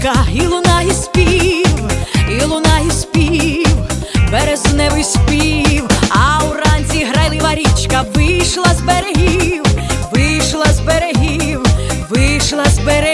річка, і лунає спів, і лунає спів, березневий спів, а уранці грайлива річка вийшла з берегів, вийшла з берегів, вийшла з берегів.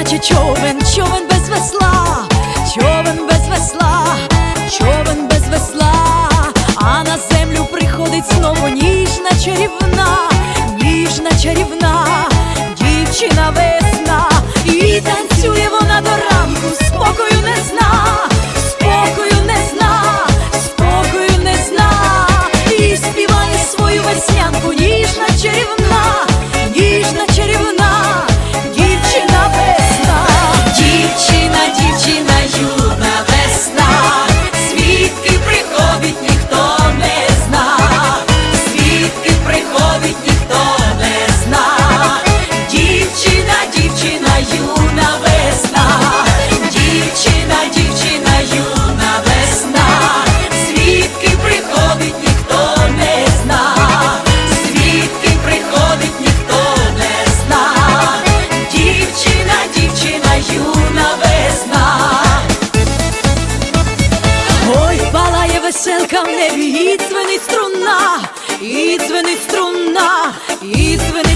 наче човен, човен без весла, човен без весла, човен без весла, а на землю приходить знову ніжна чарівна, ніжна чарівна. І дзвенить струна, і дзвенить струна, і дзвенить